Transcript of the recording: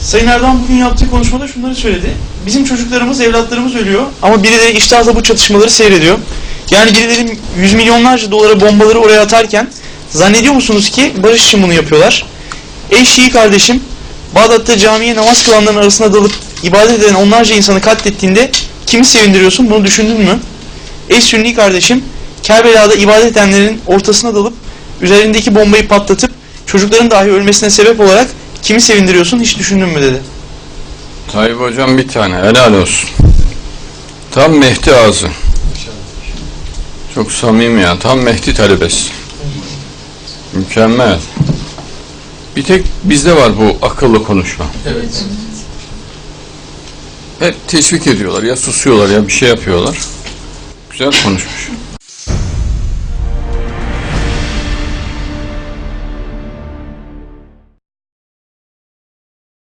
Sayın Erdoğan bugün yaptığı konuşmada şunları söyledi. Bizim çocuklarımız, evlatlarımız ölüyor ama birileri iştahla bu çatışmaları seyrediyor. Yani birileri yüz milyonlarca dolara bombaları oraya atarken zannediyor musunuz ki barış için bunu yapıyorlar? Ey Şii kardeşim, Bağdat'ta camiye namaz kılanların arasına dalıp ibadet eden onlarca insanı katlettiğinde kimi sevindiriyorsun bunu düşündün mü? Ey Sünni kardeşim, Kerbela'da ibadet edenlerin ortasına dalıp üzerindeki bombayı patlatıp çocukların dahi ölmesine sebep olarak kimi sevindiriyorsun hiç düşündün mü dedi. Tayyip hocam bir tane helal olsun. Tam Mehdi ağzı. Çok samimi ya. Tam Mehdi talebesi. Mükemmel. Bir tek bizde var bu akıllı konuşma. Evet. Hep teşvik ediyorlar ya susuyorlar ya bir şey yapıyorlar. Güzel konuşmuş.